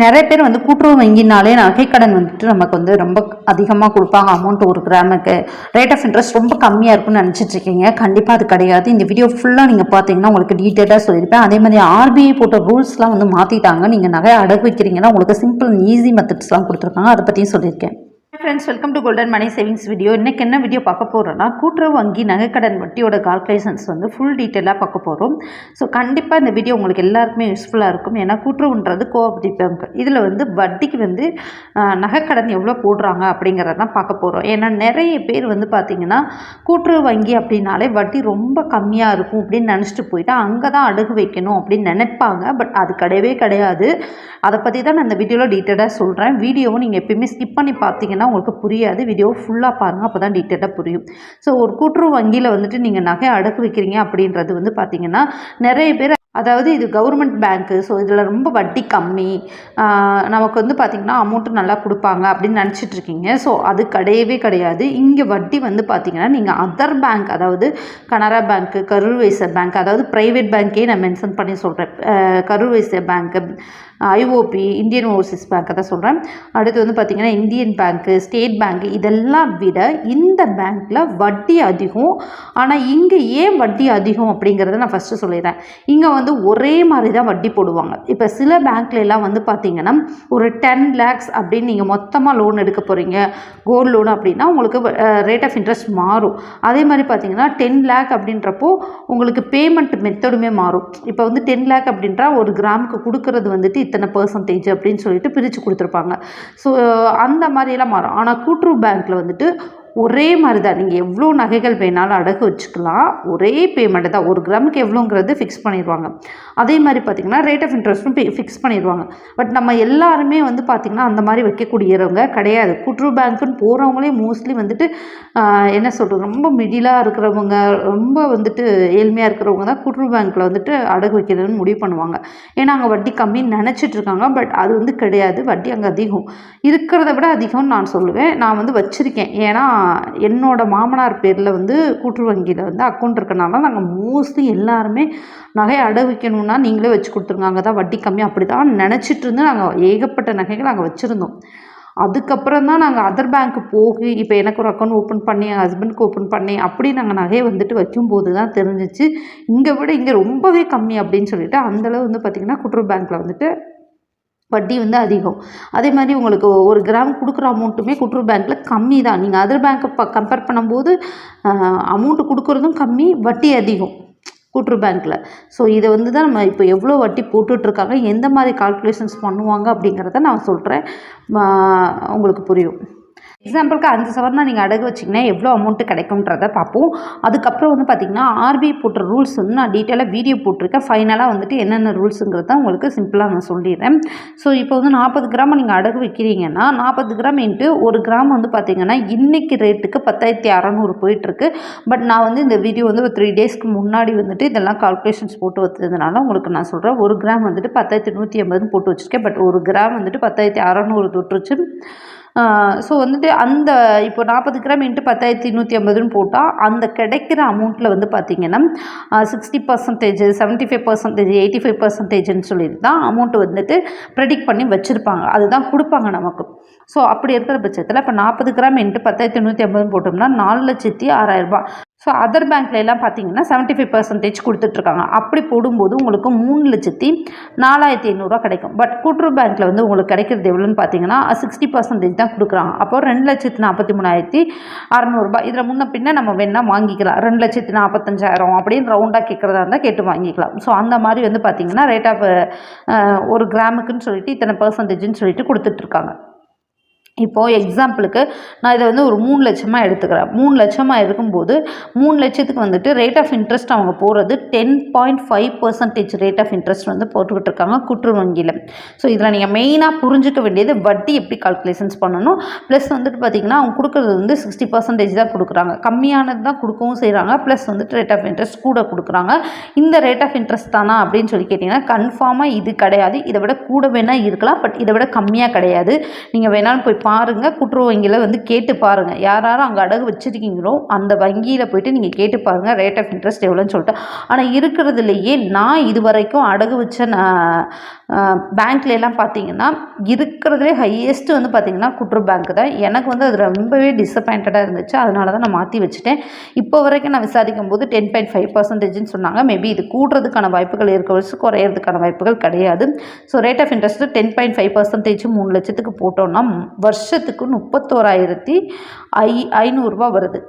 நிறைய பேர் வந்து கூட்டுறவு வங்கினாலே நகைக்கடன் வந்துட்டு நமக்கு வந்து ரொம்ப அதிகமாக கொடுப்பாங்க அமௌண்ட் ஒரு கிராமுக்கு ரேட் ஆஃப் இன்ட்ரெஸ்ட் ரொம்ப கம்மியாக இருக்கும்னு நினச்சிட்ருக்கீங்க கண்டிப்பாக அது கிடையாது. இந்த வீடியோ ஃபுல்லாக நீங்கள் பார்த்தீங்கன்னா உங்களுக்கு டீட்டெயிலாக சொல்லியிருப்பேன். அதே மாதிரி ஆர்பிஐ போட்ட ரூல்ஸ்லாம் வந்து மாற்றிட்டாங்க நீங்கள் நகை அடகு வைக்கிறீங்கன்னா உங்களுக்கு சிம்பிள் அண்ட் ஈஸி மெத்தட்ஸ்லாம் கொடுத்துருக்காங்க. அதை பற்றியும் சொல்லியிருக்கேன். Friends welcome to Golden Money Savings video இன்னைக்கு என்ன வீடியோ பார்க்க போகிறோன்னா கூட்டுறவு வங்கி நகைக்கடன் வட்டியோட கால்குலேஷன்ஸ் வந்து ஃபுல் டீட்டெயிலாக பார்க்க போகிறோம் ஸோ கண்டிப்பாக இந்த வீடியோ உங்களுக்கு எல்லாருக்குமே யூஸ்ஃபுல்லாக இருக்கும். ஏன்னா கூட்டுறவுன்றது கோஆபரேட்டிவ் பேங்க் இதில் வந்து வட்டிக்கு வந்து நகைக்கடன் எவ்வளோ போடுறாங்க அப்படிங்கிறத தான் பார்க்க போகிறோம் ஏன்னா நிறைய பேர் வந்து பார்த்திங்கன்னா கூட்டுறவு வங்கி அப்படின்னாலே வட்டி ரொம்ப கம்மியாக இருக்கும் அப்படின்னு நினச்சிட்டு போயிட்டு அங்கே தான் அடகு வைக்கணும் அப்படின்னு நினைப்பாங்க. பட் அது கிடையவே கிடையாது. அதை பற்றி தான் நான் இந்த வீடியோவில் டீட்டெயிலாக சொல்கிறேன் வீடியோவும் நீங்கள் எப்பயுமே ஸ்கிப் பண்ணி பார்த்தீங்கன்னா உங்களுக்கு புரியாது. வீடியோ ஃபுல்லாக பாருங்கள் அப்போ தான் டீட்டெயிலாக புரியும். ஸோ ஒரு கூட்டுறவு வங்கியில் வந்துட்டு நீங்கள் நகை அடகு வைக்கிறீங்க அப்படின்றது வந்து பார்த்தீங்கன்னா நிறைய பேர் அதாவது இது கவர்மெண்ட் பேங்க்கு ஸோ இதில் ரொம்ப வட்டி கம்மி நமக்கு வந்து பார்த்திங்கன்னா அமௌண்ட்டு நல்லா கொடுப்பாங்க அப்படின்னு நினச்சிட்டு இருக்கீங்க. ஸோ அது கிடையவே கிடையாது. இங்கே வட்டி வந்து பார்த்திங்கன்னா நீங்கள் அதர் பேங்க் அதாவது கனரா பேங்க்கு கரூர் வைசர் பேங்க் அதாவது ப்ரைவேட் பேங்க்கே நான் மென்ஷன் பண்ணி சொல்கிறேன் கரூர் வைசர் பேங்க்கு ஐஓபி இந்தியன் ஓவர்சீஸ் பேங்க்கை தான் சொல்கிறேன் அடுத்து வந்து பார்த்திங்கன்னா இந்தியன் பேங்க்கு ஸ்டேட் பேங்க்கு இதெல்லாம் விட இந்த பேங்க்கில் வட்டி அதிகம். ஆனால் இங்கே ஏன் வட்டி அதிகம் அப்படிங்கிறத நான் ஃபஸ்ட்டு சொல்லிடுறேன். இங்கே வந்து ஒரே மாதிரி தான் வட்டி போடுவாங்க. இப்போ சில பேங்க்ல எல்லாம் வந்து பார்த்திங்கன்னா ஒரு டென் லேக்ஸ் அப்படின்னு நீங்கள் மொத்தமாக லோன் எடுக்க போகிறீங்க கோல்டு லோன் அப்படின்னா உங்களுக்கு ரேட் ஆஃப் இன்ட்ரெஸ்ட் மாறும். அதே மாதிரி பார்த்தீங்கன்னா டென் லேக் அப்படின்றப்போ உங்களுக்கு பேமெண்ட் மெத்தடுமே மாறும். இப்போ வந்து டென் லேக் அப்படின்றா ஒரு கிராமுக்கு கொடுக்கறது வந்துட்டு இத்தனை பர்சன்டேஜ் அப்படின்னு சொல்லிட்டு பிரித்து கொடுத்துருப்பாங்க. ஸோ அந்த மாதிரியெல்லாம் மாறும். ஆனால் கூட்டுறவு பேங்க்கில் வந்துட்டு ஒரே மாதிரி தான் நீங்கள் எவ்வளோ நகைகள் வேணாலும் அடகு வச்சுக்கலாம். ஒரே பேமெண்ட்டு தான். ஒரு கிராமுக்கு எவ்வளோங்கிறது ஃபிக்ஸ் பண்ணிடுவாங்க அதே மாதிரி பார்த்திங்கன்னா ரேட் ஆஃப் இன்ட்ரெஸ்ட்டும் ஃபிக்ஸ் பண்ணிடுவாங்க பட் நம்ம எல்லாருமே வந்து பார்த்திங்கன்னா அந்த மாதிரி வைக்கக்கூடியவங்க கிடையாது. கூட்டுறவு பேங்க்குன்னு போகிறவங்களே மோஸ்ட்லி வந்துட்டு என்ன சொல்கிறது ரொம்ப மிடிலாக இருக்கிறவங்க ரொம்ப வந்துட்டு ஏழ்மையாக இருக்கிறவங்க தான் கூட்டுறவு பேங்க்கில் வந்துட்டு அடகு வைக்கிறதுன்னு முடிவு பண்ணுவாங்க. ஏன்னா அங்கே வட்டி கம்மின்னு நினச்சிட்டு இருக்காங்க. பட் அது வந்து கிடையாது. வட்டி அங்கே அதிகம். இருக்கிறத விட அதிகம்னு நான் சொல்லுவேன். நான் வந்து வச்சுருக்கேன். ஏன்னா என்னோடய மாமனார் பேரில் வந்து கூட்டுறவு வங்கியில் வந்து அக்கௌண்ட் இருக்கனால நாங்கள் மோஸ்ட்லி எல்லாருமே நகை அடகு வைக்கணும்னா நீங்களே வச்சு கொடுத்துருங்க. அங்கே தான் வட்டி கம்மி. அப்படி தான் நினச்சிட்டு இருந்து நாங்கள் ஏகப்பட்ட நகைகள் நாங்கள் வச்சுருந்தோம். அதுக்கப்புறம் தான் நாங்கள் அதர் பேங்க்கு போகி இப்போ எனக்கு ஒரு அக்கௌண்ட் ஓப்பன் பண்ணி என் ஹஸ்பண்டுக்கு ஓப்பன் பண்ணி அப்படி நாங்கள் நகையை வந்துட்டு வைக்கும்போது தான் தெரிஞ்சிச்சு. இங்கே விட இங்கே ரொம்பவே கம்மி அப்படின்னு சொல்லிட்டு அந்தளவு வந்து பார்த்திங்கன்னா குற்றூர் பேங்க்கில் வந்துட்டு வட்டி வந்து அதிகம். அதே மாதிரி உங்களுக்கு ஒரு கிராம் கொடுக்குற அமௌண்ட்டுமே குற்றூர் பேங்க்கில் கம்மி தான். நீங்கள் அதர் பேங்க்கை ப கம்பேர் பண்ணும்போது அமௌண்ட்டு கொடுக்குறதும் கம்மி வட்டி அதிகம் கூட்டுரு பேங்க்கில் ஸோ இதை வந்து தான் நம்ம இப்போ எவ்வளோ வட்டி போட்டுட்ருக்காங்க எந்த மாதிரி கால்குலேஷன்ஸ் பண்ணுவாங்க அப்படிங்கிறத நான் சொல்கிறேன் உங்களுக்கு புரியும். எக்ஸாம்பிளுக்கு அஞ்சு சவரனா நீங்கள் அடகு வச்சிங்கன்னா எவ்வளோ அமௌண்ட்டு கிடைக்கும்ன்றத பார்ப்போம். அதுக்கப்புறம் வந்து பார்த்திங்கன்னா ஆர்பிஐ போட்ட ரூல்ஸ் வந்து நான் டீட்டெயிலாக வீடியோ போட்டிருக்கேன். ஃபைனலாக வந்துட்டு என்னென்ன ரூல்ஸுங்கிறத உங்களுக்கு சிம்பிளாக நான் சொல்லிடுறேன். ஸோ இப்போ வந்து நாற்பது கிராம் நீங்கள் அடகு வைக்கிறீங்கன்னா நாற்பது கிராம் இன்ட்டு ஒரு கிராம் வந்து பார்த்திங்கன்னா இன்றைக்கி ரேட்டுக்கு பத்தாயிரத்தி அறநூறு போயிட்டுருக்கு. பட் நான் வந்து இந்த வீடியோ வந்து ஒரு த்ரீ டேஸ்க்கு முன்னாடி வந்துட்டு இதெல்லாம் கால்குலேஷன்ஸ் போட்டு வச்சதுனால உங்களுக்கு நான் சொல்கிறேன் ஒரு கிராம் வந்துட்டு பத்தாயிரத்தி நூற்றி ஐம்பதுன்னு போட்டு வச்சுருக்கேன். பட் ஒரு கிராம் வந்துட்டு பத்தாயிரத்தி அறநூறு தொட்டுருச்சு. ஸோ வந்துட்டு அந்த இப்போ நாற்பது கிராம் இன்ட்டு பத்தாயிரத்தி நூற்றி ஐம்பதுன்னு போட்டால் அந்த கிடைக்கிற அமௌண்ட்டில் வந்து பார்த்திங்கன்னா sixty percentage seventy five percentage eighty five பர்சன்டேஜ்னு சொல்லிட்டு தான் அமௌண்ட் வந்துட்டு ப்ரெடிக்ட் பண்ணி வச்சுருப்பாங்க. அதுதான் கொடுப்பாங்க நமக்கு. ஸோ அப்படி இருக்கிற பட்சத்தில் இப்போ நாற்பது கிராம் இன்ட்டு பத்தாயிரத்தி நூற்றி ஐம்பதுன்னு போட்டோம்னா நாலு லட்சத்தி ஆறாயிரரூபா ஸோ அதர் பேங்க்ல எல்லாம் பார்த்தீங்கன்னா செவன்ட்டி ஃபைவ் பர்சன்டேஜ் கொடுத்துட்ருக்காங்க. அப்படி போடும்போது உங்களுக்கு மூணு லட்சத்தி நாலாயிரத்தி ஐநூறுரூவா கிடைக்கும். பட் கூட்டுறவு பேங்க்கில் வந்து உங்களுக்கு கிடைக்கிறது எவ்வளோன்னு பார்த்தீங்கன்னா சிக்ஸ்டி பர்சன்டேஜ் தான் கொடுக்குறாங்க. அப்போ ரெண்டு லட்சத்து நாற்பத்தி மூணாயிரத்தி அறநூறுபா இதில் முன்ன பின்ன நம்ம வேணால் வாங்கிக்கலாம். ரெண்டு லட்சத்து நாற்பத்தஞ்சாயிரம் அப்படின்னு ரவுண்டாக கேட்குறதா இருந்தால் கேட்டு வாங்கிக்கலாம். ஸோ அந்த மாதிரி வந்து பார்த்தீங்கன்னா ரேட் ஆஃப் ஒரு கிராமுக்குன்னு சொல்லிட்டு இத்தனை பர்சன்டேஜ்னு சொல்லிட்டு கொடுத்துட்ருக்காங்க. இப்போது எக்ஸாம்பிளுக்கு நான் இதை வந்து ஒரு மூணு லட்சமாக எடுத்துக்கிறேன். மூணு லட்சமாக இருக்கும்போது மூணு லட்சத்துக்கு வந்துட்டு ரேட் ஆஃப் இன்ட்ரெஸ்ட் அவங்க போகிறது ten point five percentage rate of interest வந்து போட்டுக்கிட்டு இருக்காங்க குற்று வங்கியில். ஸோ இதில் நீங்கள் மெயினாக புரிஞ்சுக்க வேண்டியது வட்டி எப்படி கால்குலேஷன்ஸ் பண்ணணும்? ப்ளஸ் வந்துட்டு பார்த்திங்கன்னா அவங்க கொடுக்குறது வந்து சிக்ஸ்டி பர்சன்டேஜ் தான் கொடுக்குறாங்க. கம்மியானது தான் கொடுக்கவும் செய்கிறாங்க ப்ளஸ் வந்துட்டு ரேட் ஆஃப் இன்ட்ரெஸ்ட் கூட கொடுக்குறாங்க. இந்த ரேட் ஆஃப் இன்ட்ரெஸ்ட் தானா அப்படின்னு சொல்லி கேட்டிங்கன்னா கன்ஃபார்மாக இது கிடையாது. இதை விட கூட வேணால் இருக்கலாம். பட் இதை விட கம்மியாக கிடையாது. நீங்கள் வேணாலும் போய் பாருங்கள் கூட்டுறவு வங்கியில் வந்து கேட்டு பாருங்கள் யார் யாரும் அங்கே அடகு வச்சுருக்கீங்களோ அந்த வங்கியில் போயிட்டு நீங்கள் கேட்டு பாருங்கள் ரேட் ஆஃப் இன்ட்ரெஸ்ட் எவ்வளோன்னு சொல்லிட்டு. ஆனால் இருக்கிறதுலையே நான் இது வரைக்கும் அடகு வச்ச நான் பேங்க்ல எல்லாம் பார்த்தீங்கன்னா இருக்கிறதுலே ஹையஸ்ட்டு வந்து பார்த்தீங்கன்னா குற்று பேங்க் தான். எனக்கு வந்து அது ரொம்பவே டிசப்பாயிண்டடாக இருந்துச்சு. அதனால தான் நான் மாற்றி வச்சுட்டேன். இப்போ வரைக்கும் நான் விசாரிக்கும் போது டென் பாயிண்ட் ஃபைவ் பர்சன்டேஜ்னு சொன்னாங்க. மேபி இது கூடுறதுக்கான வாய்ப்புகள் இருக்க வச்சு குறையிறதுக்கான வாய்ப்புகள் கிடையாது. So rate of interest ten point five percentage மூணு லட்சத்துக்கு போட்டோம்னா வருஷத்துக்கு முப்பத்தோராயிரத்தி ஐ ஐநூறுரூவா வருது.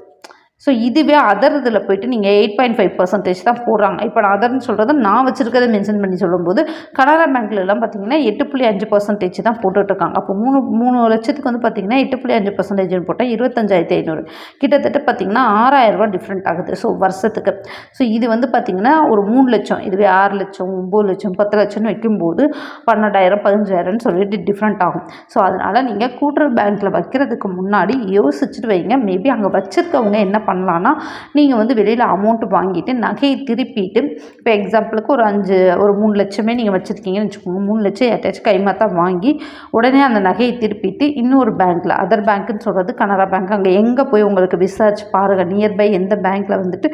ஸோ இதுவே அதர் இதில் போயிட்டு நீங்கள் எயிட் பாயிண்ட் ஃபைவ் பர்சன்டேஜ் தான் போடுறாங்க. இப்போ நான் அதர்னு சொல்கிறது நான் வச்சுருக்கதை மென்ஷன் பண்ணி சொல்லும்போது கனரா பேங்க்லலாம் பார்த்தீங்கன்னா எட்டு புள்ளி அஞ்சு பர்சன்டேஜ் தான் போட்டுட்ருக்காங்க. அப்போ மூணு மூணு லட்சத்துக்கு வந்து பார்த்தீங்கன்னா எட்டு புள்ளி அஞ்சு பர்சன்டேஜ்னு போட்டால் இருபத்தஞ்சாயிரத்தி ஐநூறு. கிட்டத்தட்ட பார்த்தீங்கன்னா ஆறாயிரரூபா டிஃப்ரெண்ட் ஆகுது. ஸோ வருஷத்துக்கு. ஸோ இது வந்து பார்த்தீங்கன்னா ஒரு மூணு லட்சம் இதுவே ஆறு லட்சம் ஒம்பது லட்சம் பத்து லட்சம்னு வைக்கும்போது பன்னெண்டாயிரம் பதினஞ்சாயிரம்னு சொல்லிட்டு டிஃப்ரெண்ட் ஆகும். ஸோ அதனால் நீங்கள் கூட்டுறவு பேங்க்கில் வைக்கிறதுக்கு முன்னாடி யோசிச்சுட்டு வைங்க. மேபி அங்கே வச்சுருக்கவங்க என்ன பண்ணலான்னா நீங்கள் வந்து வெளியில் அமௌண்ட் வாங்கிட்டு நகையை திருப்பிட்டு இப்போ எக்ஸாம்பிளுக்கு ஒரு அஞ்சு ஒரு மூணு லட்சமே நீங்கள் வச்சுருக்கீங்கன்னு வச்சுக்கோங்க. மூணு லட்சம் யார்ட்டாச்சும் கைமாத்தா வாங்கி உடனே அந்த நகையை திருப்பிட்டு இன்னொரு பேங்க்கில் அதர் பேங்க்குன்னு சொல்கிறது கனரா பேங்க் அங்கே எங்கே போய் உங்களுக்கு விசாரிச்சு பாருங்கள் நியர்பை எந்த பேங்க்கில் வந்துட்டு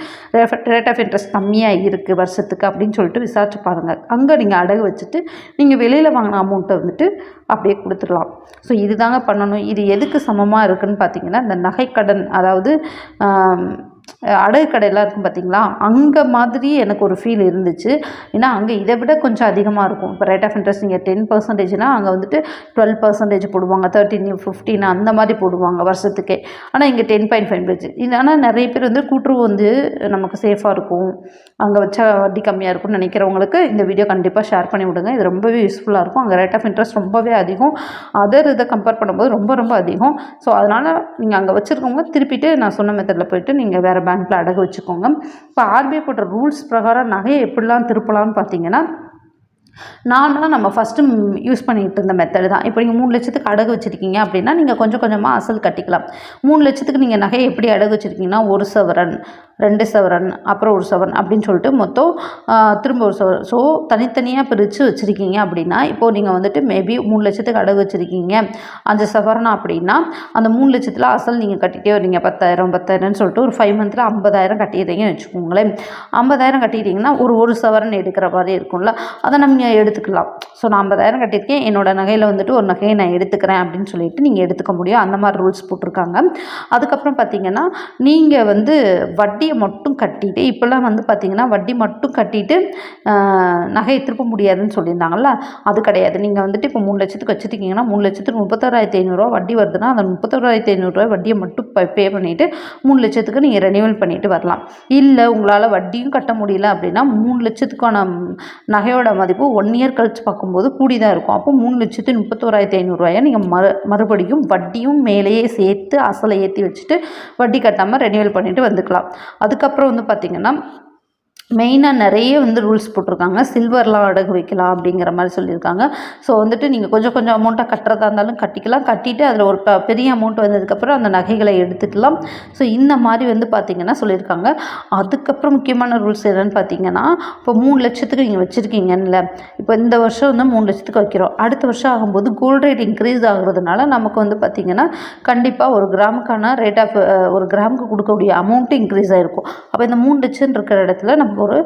ரேட் ஆஃப் இன்ட்ரெஸ்ட் கம்மியாக இருக்குது வருஷத்துக்கு அப்படின்னு சொல்லிட்டு விசாரிச்சு பாருங்கள் அங்கே நீங்கள் அடகு வச்சுட்டு நீங்கள் வெளியில் வாங்கின அமௌண்ட்டை வந்துட்டு அப்படியே கொடுத்துடலாம். ஸோ இதுதாங்க பண்ணணும். இது எதுக்கு சமமாக இருக்குதுன்னு பார்த்தீங்கன்னா இந்த நகைக்கடன் அதாவது um, அடகு கடையெல்லாம் இருக்கும் பார்த்தீங்களா அங்கே மாதிரி எனக்கு ஒரு ஃபீல் இருந்துச்சு. ஏன்னா அங்கே இதை விட கொஞ்சம் அதிகமாக இருக்கும். இப்போ ரேட் ஆஃப் இன்ட்ரெஸ்ட் நீங்கள் டென் பர்சன்டேஜ்னால் அங்கே வந்துட்டு டுவெல் பர்சன்டேஜ் போடுவாங்க. தேர்ட்டின் ஃபிஃப்டீன் அந்த மாதிரி போடுவாங்க வருஷத்துக்கே. ஆனால் இங்கே டென் பாயிண்ட் ஃபைவ் பேஜ் இது ஆனால் நிறைய பேர் வந்து கூட்டுறவு வந்து நமக்கு சேஃபாக இருக்கும். அங்கே வச்சா வட்டி கம்மியாக இருக்கும்னு நினைக்கிறவங்களுக்கு இந்த வீடியோ கண்டிப்பாக ஷேர் பண்ணி விடுங்க. இது ரொம்பவே யூஸ்ஃபுல்லாக இருக்கும். அங்கே ரேட் ஆஃப் இன்ட்ரெஸ்ட் ரொம்பவே அதிகம். அதர் இதை கம்பேர் பண்ணும்போது ரொம்ப ரொம்ப அதிகம். ஸோ அதனால் நீங்கள் அங்கே வச்சுருக்கவங்க திருப்பிட்டு நான் சொன்ன மெத்தடில் போயிட்டு நீங்கள் வேறு பேங்க்கில் அடகு வச்சுக்கோங்க. இப்போ ஆர்பிஐ போட்ட ரூல்ஸ் பிரகாரம் நகையை எப்படிலாம் திருப்பலாம்னு பார்த்தீங்கன்னா நார்மலாக நம்ம ஃபஸ்ட்டு யூஸ் பண்ணிகிட்டு இருந்த மெத்தடு தான். இப்போ நீங்கள் மூணு லட்சத்துக்கு அடகு வச்சுருக்கீங்க அப்படின்னா நீங்கள் கொஞ்சம் கொஞ்சமாக அசல் கட்டிக்கலாம். மூணு லட்சத்துக்கு நீங்கள் நகையை எப்படி அடகு வச்சுருக்கீங்கன்னா ஒரு சவரன். ரெண்டு சவரன் அப்புறம் ஒரு சவரன் அப்படின்னு சொல்லிட்டு மொத்தம் திரும்ப ஒரு சவரன். ஸோ தனித்தனியாக பிரித்து வச்சுருக்கீங்க அப்படின்னா இப்போது நீங்கள் வந்துட்டு மேபி மூணு லட்சத்துக்கு அடகு வச்சுருக்கீங்க. அஞ்சு சவரன் அப்படின்னா அந்த மூணு லட்சத்தில் அசல் நீங்கள் கட்டிகிட்டே வரீங்க. பத்தாயிரம் பத்தாயிரம்னு சொல்லிட்டு ஒரு ஃபைவ் மந்த்தில் ஐம்பதாயிரம் கட்டிடுறீங்கன்னு வச்சுக்கோங்களேன். ஐம்பதாயிரம் கட்டிட்டீங்கன்னா ஒரு ஒரு சவரன் எடுக்கிற மாதிரி இருக்கும்ல. அதை நம்ம எடுத்துக்கலாம். ஸோ நான் ஐம்பதாயிரம் கட்டியிருக்கேன். என்னோடய நகையில் வந்துட்டு ஒரு நகையை நான் எடுத்துக்கிறேன் அப்படின்னு சொல்லிட்டு நீங்கள் எடுத்துக்க முடியும். அந்த மாதிரி ரூல்ஸ் போட்டிருக்காங்க. அதுக்கப்புறம் பார்த்தீங்கன்னா நீங்கள் வந்து வட்டி வட்டியை மட்டும் கட்டிட்டு இப்போல்லாம் வந்து பார்த்தீங்கன்னா வட்டி மட்டும் கட்டிட்டு நகையை திருப்ப முடியாதுன்னு சொல்லியிருந்தாங்கல்ல? அது கிடையாது. நீங்கள் வந்துட்டு இப்போ மூணு லட்சத்துக்கு வச்சுருக்கீங்கன்னா மூணு லட்சத்துக்கு முப்பத்தோராயிரத்தி ஐநூறுரூவா வட்டி வருதுன்னா அந்த முப்பத்தோராயிரத்தி ஐநூறுரூவா வட்டியை மட்டும் பே பண்ணிவிட்டு மூணு லட்சத்துக்கு நீங்கள் ரெனியூவல் பண்ணிட்டு வரலாம். இல்லை உங்களால் வட்டியும் கட்ட முடியல அப்படின்னா மூணு லட்சத்துக்கான நகையோட மதிப்பு ஒன் இயர் கழிச்சு பார்க்கும்போது கூடி தான் இருக்கும். அப்போ மூணு லட்சத்து முப்பத்தோராயிரத்தி ஐநூறுரூவாயை நீங்கள் மறு மறுபடியும் வட்டியும் மேலேயே சேர்த்து அசலை ஏற்றி வச்சுட்டு வட்டி கட்டாமல் ரெனியூவல் பண்ணிவிட்டு வந்துக்கலாம். அதுக்கப்புறம் வந்து பார்த்திங்கன்னா மெயினாக நிறைய வந்து ரூல்ஸ் போட்டிருக்காங்க. சில்வர்லாம் அடகு வைக்கலாம் அப்படிங்கிற மாதிரி சொல்லியிருக்காங்க. ஸோ வந்துட்டு நீங்கள் கொஞ்சம் கொஞ்சம் அமௌண்ட்டாக கட்டுறதா இருந்தாலும் கட்டிக்கலாம். கட்டிட்டு அதில் ஒரு ப- பெரிய அமௌண்ட் வந்ததுக்கப்புறம் அந்த நகைகளை எடுத்துக்கலாம். ஸோ இந்த மாதிரி வந்து பார்த்திங்கன்னா சொல்லியிருக்காங்க. அதுக்கப்புறம் முக்கியமான ரூல்ஸ் என்னென்னு பார்த்தீங்கன்னா இப்போ மூணு லட்சத்துக்கு நீங்கள் வச்சுருக்கீங்கல்ல இப்போ இந்த வருஷம் வந்து மூணு லட்சத்துக்கு வைக்கிறோம். அடுத்த வருஷம் ஆகும்போது கோல்டு ரேட் இன்க்ரீஸ் ஆகுறதுனால நமக்கு வந்து பார்த்திங்கன்னா கண்டிப்பாக ஒரு கிராமுக்கான ரேட் ஆஃப் ஒரு கிராமுக்கு கொடுக்கக்கூடிய அமௌண்ட்டு இன்க்ரீஸ் ஆகிருக்கும் அப்போ இந்த மூணு லட்சம் இருக்கிற இடத்துல நம்ம ஒரு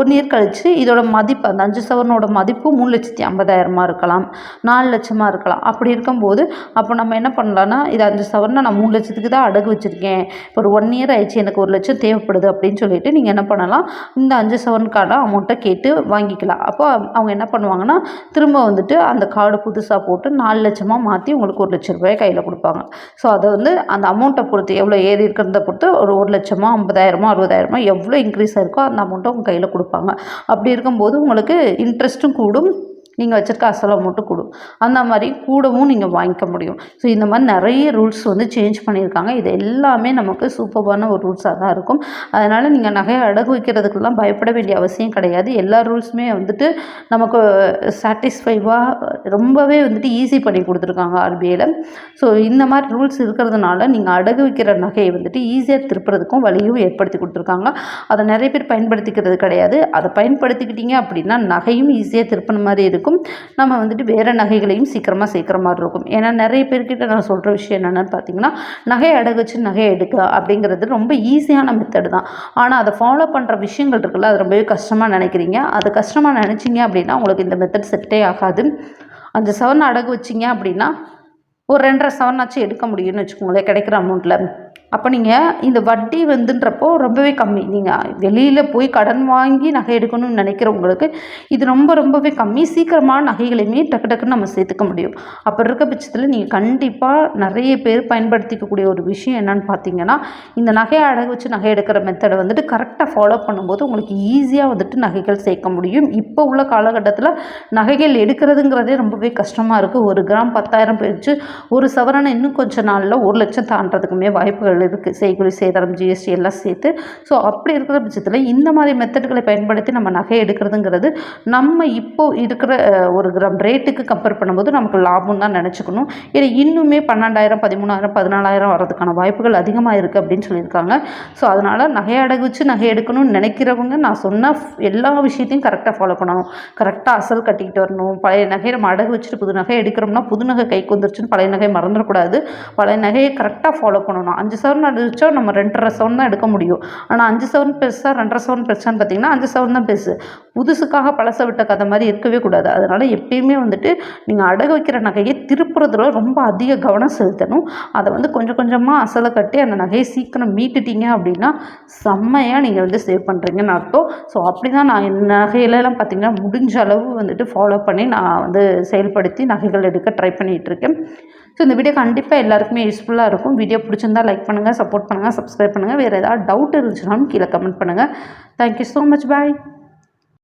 ஒன் இயர் கழிச்சு இதோட மதிப்பு அந்த அஞ்சு சவரனோட மதிப்பு மூணு லட்சத்தி ஐம்பதாயிரமாக இருக்கலாம் நாலு லட்சமாக இருக்கலாம். அப்படி இருக்கும்போது அப்போ நம்ம என்ன பண்ணலான்னா இது அஞ்சு சவரனை நான் மூணு லட்சத்துக்கு தான் அடகு வச்சுருக்கேன். இப்போ ஒரு ஒன் இயர் ஆயிடுச்சு எனக்கு ஒரு லட்சம் தேவைப்படுது அப்படின்னு சொல்லிட்டு நீங்கள் என்ன பண்ணலாம் இந்த அஞ்சு சவரனுக்கான அமௌண்ட்டை கேட்டு வாங்கிக்கலாம். அப்போ அவங்க என்ன பண்ணுவாங்கன்னா திரும்ப வந்துட்டு அந்த கார்டு புதுசாக போட்டு நாலு லட்சமாக மாற்றி உங்களுக்கு ஒரு லட்ச ரூபாய் கையில் கொடுப்பாங்க. ஸோ அதை வந்து அந்த அமௌண்ட்டை பொறுத்து எவ்வளோ ஏறி இருக்கிறத பொறுத்து ஒரு ஒரு லட்சமோ ஐம்பதாயிரமோ அறுபதாயிரமோ எவ்வளோ இன்க்ரீஸ் ஆயிருக்கோ அந்த அமௌண்ட்டை உங்கள் கையில் கொடுப்பாங்க. அப்படி இருக்கும்போது உங்களுக்கு இன்ட்ரெஸ்ட்டும் கூடும். நீங்கள் வச்சுருக்க அசலை மட்டும் கூடும் அந்த மாதிரி கூடவும் நீங்கள் வாங்கிக்க முடியும். ஸோ இந்த மாதிரி நிறைய ரூல்ஸ் வந்து சேஞ்ச் பண்ணியிருக்காங்க. இது எல்லாமே நமக்கு சூப்பரான ஒரு ரூல்ஸாக தான் இருக்கும். அதனால் நீங்கள் நகையை அடகு வைக்கிறதுக்கெல்லாம் பயப்பட வேண்டிய அவசியம் கிடையாது. எல்லா ரூல்ஸுமே வந்துட்டு நமக்கு சாட்டிஸ்ஃபைவாக ரொம்பவே வந்துட்டு ஈஸி பண்ணி கொடுத்துருக்காங்க ஆர்பிஐயில் ஸோ இந்த மாதிரி ரூல்ஸ் இருக்கிறதுனால நீங்கள் அடகு வைக்கிற நகையை வந்துட்டு ஈஸியாக திருப்புறதுக்கும் வழியும் ஏற்படுத்தி கொடுத்துருக்காங்க. அதை நிறைய பேர் பயன்படுத்திக்கிறது கிடையாது. அதை பயன்படுத்திக்கிட்டீங்க அப்படின்னா நகையும் ஈஸியாக திருப்பின மாதிரி இருக்கும். இருக்கும். நம்ம வந்துட்டு வேறு நகைகளையும் சீக்கிரமாக சேர்க்குற மாதிரி இருக்கும். ஏன்னா நிறைய பேர்கிட்ட நான் சொல்கிற விஷயம் என்னென்னு பார்த்தீங்கன்னா நகை அடகு வச்சு நகை எடுக்க அப்படிங்கிறது ரொம்ப ஈஸியான மெத்தடு தான். ஆனால் அதை ஃபாலோ பண்ணுற விஷயங்கள் இருக்குல்ல அது ரொம்பவே கஷ்டமாக நினைக்கிறீங்க. அது கஷ்டமாக நினச்சிங்க அப்படின்னா உங்களுக்கு இந்த மெத்தட் செட்டே ஆகாது. அந்த சவரனை அடகு வச்சிங்க அப்படின்னா ஒரு ரெண்டரை சவரனாச்சும் எடுக்க முடியும்னு வச்சுக்கோங்களேன் கிடைக்கிற அமௌண்ட்டில் அப்போ நீங்கள் இந்த வட்டி வந்துன்றப்போ ரொம்பவே கம்மி. நீங்கள் வெளியில் போய் கடன் வாங்கி நகை எடுக்கணும்னு நினைக்கிறவங்களுக்கு இது ரொம்ப ரொம்பவே கம்மி. சீக்கிரமான நகைகளையுமே டக்கு டக்குன்னு நம்ம சேர்த்துக்க முடியும். அப்போ இருக்க பட்சத்தில் நீங்கள் கண்டிப்பாக நிறைய பேர் பயன்படுத்திக்கக்கூடிய ஒரு விஷயம் என்னன்னு பார்த்தீங்கன்னா இந்த நகையை அடகு வச்சு நகை எடுக்கிற மெத்தடை வந்துட்டு கரெக்டாக ஃபாலோ பண்ணும்போது உங்களுக்கு ஈஸியாக வந்துட்டு நகைகள் சேர்க்க முடியும். இப்போ உள்ள காலகட்டத்தில் நகைகள் எடுக்கிறதுங்கிறதே ரொம்பவே கஷ்டமாக இருக்குது ஒரு கிராம் பத்தாயிரம் போயிடுச்சு. ஒரு சவரனை இன்னும் கொஞ்சம் நாளில் ஒரு லட்சம் தாண்டதுக்குமே வாய்ப்புகள் இருக்குது செய்குலி சேதாரம் ஜிஎஸ்டி எல்லாம் சேர்த்து ஸோ அப்படி இருக்கிற பட்சத்தில் இந்த மாதிரி மெத்தட்களை பயன்படுத்தி நம்ம நகை எடுக்கிறதுங்கிறது நம்ம இப்போ இருக்கிற ஒரு கிராம் ரேட்டுக்கு கம்பேர் பண்ணும்போது நமக்கு லாபம் தான் நினச்சிக்கணும். ஏன்னா இன்னுமே பன்னெண்டாயிரம் பதிமூணாயிரம் பதினாலாயிரம் வரதுக்கான வாய்ப்புகள் அதிகமாக இருக்குது அப்படின்னு சொல்லியிருக்காங்க. ஸோ அதனால் நகை அடகு வச்சு நகை எடுக்கணும்னு நினைக்கிறவங்க நான் சொன்ன எல்லா விஷயத்தையும் கரெக்டாக ஃபாலோ பண்ணணும். கரெக்டாக அசல் கட்டிக்கிட்டு வரணும். பழைய நகையை நம்ம அடகு வச்சுட்டு புது நகை எடுக்கிறோம்னா புது நகை கைக்கு வந்துருச்சுன்னு பழைய நகை மறந்துடக்கூடாது. பழைய நகையை கரெக்டாக ஃபாலோ பண்ணணும். அஞ்சு சவரன் அடிச்சா நம்ம ரெண்டரை சவரன் தான் எடுக்க முடியும். ஆனால் அஞ்சு சவரன் பெருசாக ரெண்டரை சவரன் பெருசான்னு பார்த்தீங்கன்னா அஞ்சு சவரன் தான் பெருசு. புதுசுக்காக பழச விட்ட கதை மாதிரி இருக்கவே கூடாது. அதனால் எப்பயுமே வந்துட்டு நீங்கள் அடகு வைக்கிற நகையை திருப்புறதுல ரொம்ப அதிக கவனம் செலுத்தணும். அதை வந்து கொஞ்சம் கொஞ்சமாக அசலை கட்டி அந்த நகையை சீக்கிரம் மீட்டுட்டீங்க அப்படின்னா செம்மையாக நீங்கள் வந்து சேவ் பண்ணுறீங்கன்னு அர்த்தம். ஸோ அப்படி தான் நான் என் நகையிலலாம் பார்த்தீங்கன்னா முடிஞ்ச அளவு வந்துட்டு ஃபாலோ பண்ணி நான் வந்து செயல்படுத்தி நகைகள் எடுக்க ட்ரை பண்ணிகிட்டு இருக்கேன். ஸோ இந்த வீடியோ கண்டிப்பாக எல்லாருக்குமே யூஸ்ஃபுல்லாக இருக்கும். வீடியோ பிடிச்சிருந்தா லைக் பண்ணுங்கள் சப்போர்ட் பண்ணுங்கள் சப்ஸ்கிரைப் பண்ணுங்கள் வேறு ஏதாவது டவுட் இருந்துச்சுனாலும் கீழே கமெண்ட் பண்ணுங்கள் தேங்க்யூ ஸோ மச் பாய்